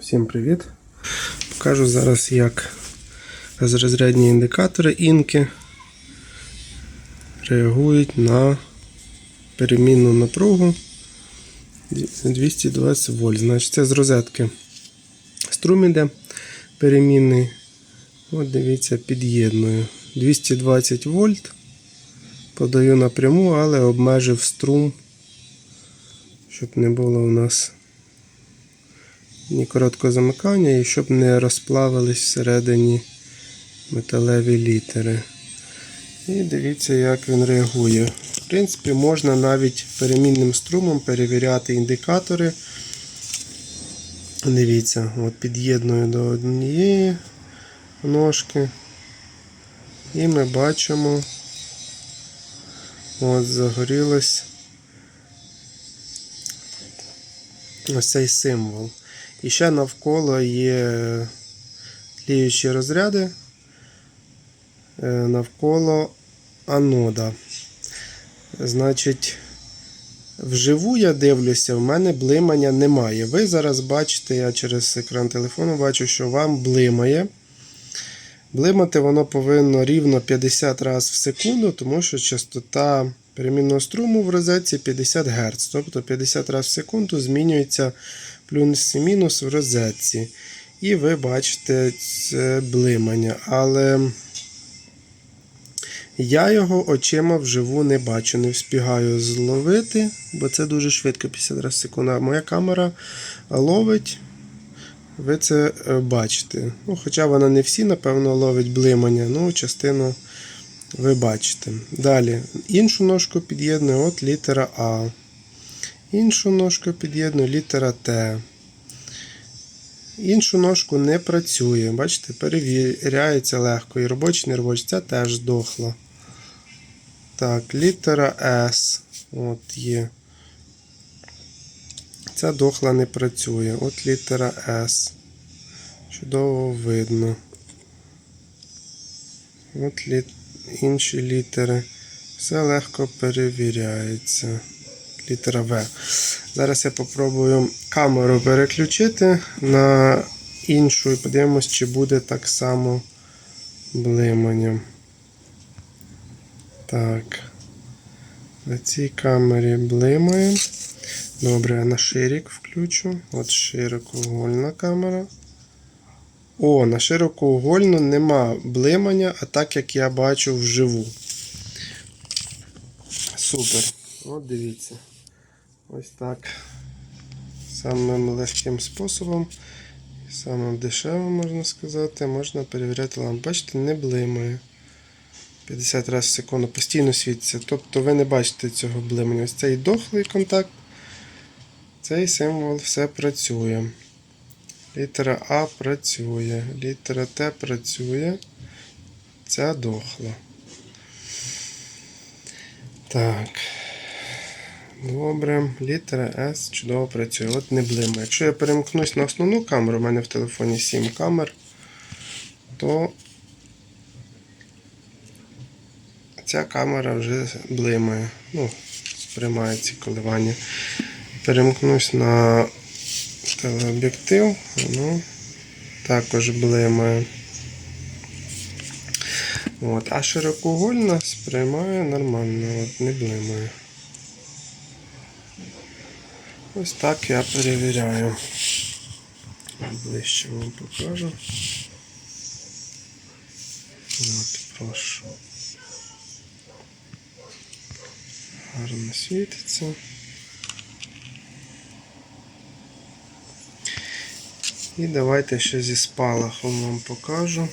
Всім привіт! Покажу зараз, як розрядні індикатори інки реагують на перемінну напругу 220 вольт. Значить, це з розетки струм іде перемінний. От дивіться, під'єдную. 220 вольт. Подаю напряму, але обмежив струм, щоб не було у нас ні короткого замикання і щоб не розплавились всередині металеві літери. І дивіться, як він реагує. В принципі, можна навіть перемінним струмом перевіряти індикатори. Дивіться, от під'єдную до однієї ножки. І ми бачимо, от загорілось ось цей символ. І ще навколо є тліючі розряди е, навколо анода. Значить, вживу я дивлюся, в мене блимання немає. Ви зараз бачите, я через екран телефону бачу, що вам блимає. Блимати воно повинно рівно 50 разів в секунду, тому що частота перемінного струму в розетці 50 Гц. Тобто 50 разів в секунду змінюється плюс і мінус в розетці. І ви бачите це блимання. Але я його очима вживу не бачу, не встигаю зловити, бо це дуже швидко 50 разів в моя камера ловить. Ви це е, бачите. Ну, Хоча вона не всі, напевно, ловить блимання, ну, частину ви бачите. Далі, іншу ножку під'єдную, от літера А. Іншу ножку під'єдную, літера Т. Іншу ножку не працює. Бачите, перевіряється легко. І робочий, і не робочий. Ця теж здохла. Так, літера С. От є. Ця дохла не працює. От літера С. Чудово видно. От лі... інші літери. Все легко перевіряється. Літера В. Зараз я попробую камеру переключити на іншу і подивимось, чи буде так само блимання. Так. На цій камері блимає. Добре, на ширик включу. От широкоугольна камера. О, на широкоугольну нема блимання, а так як я бачу вживу. Супер. От дивіться. Ось так. Самим легким способом, самим дешевим, можна сказати, можна перевіряти лампу. Бачите, не блимає. 50 разів в секунду постійно світиться. Тобто ви не бачите цього блимання. Ось цей дохлий контакт. Цей символ все працює. Літера А працює, літера Т працює. Ця дохла. Так. Добре, літера С чудово працює. От не блимає. Якщо я перемкнусь на основну камеру, у мене в телефоні 7 камер, то ця камера вже блимає. Ну, сприймає ці коливання. Перемкнусь на телеоб'єктив, ну, також блимає. От, а широкоугольна сприймає нормально, от не блимає. Ось так я перевіряю. Ближче вам покажу. От, прошу. Гарно світиться. І давайте ще зі спалахом вам покажу.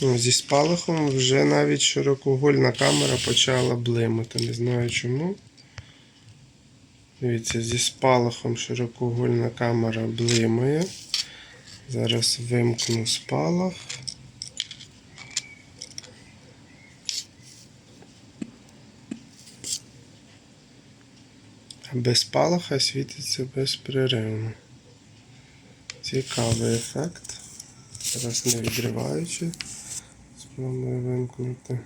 Зі спалахом вже навіть широкоугольна камера почала блимати. Не знаю чому. Дивіться, зі спалахом широкоугольна камера блимає. Зараз вимкну спалах. Без спалаха світиться безперервно. Цікавий ефект. Зараз не відриваючи. Спробую вимкнути.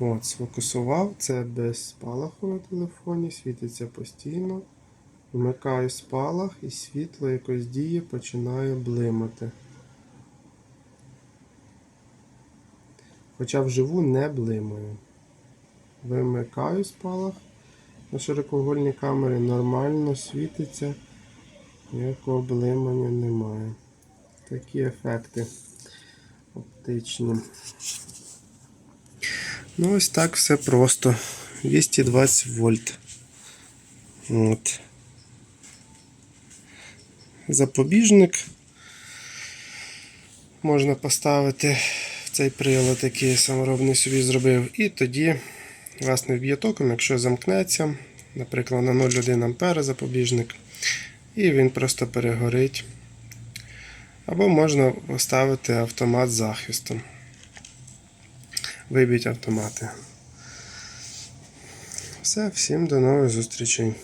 От, сфокусував, це без спалаху на телефоні, світиться постійно. Вмикаю спалах і світло якось діє, починає блимати. Хоча вживу не блимаю. Вимикаю спалах на широкоугольній камері, нормально світиться, ніякого блимання немає. Такі ефекти оптичні. Ну, ось так все просто. 220 вольт. От. Запобіжник можна поставити в цей прилад, який саморобний собі зробив. І тоді вас не вб'є током, якщо замкнеться, наприклад, на 0,1 А запобіжник, і він просто перегорить. Або можна поставити автомат з захистом. Вибіть автомати. Все, всім до нових зустрічей.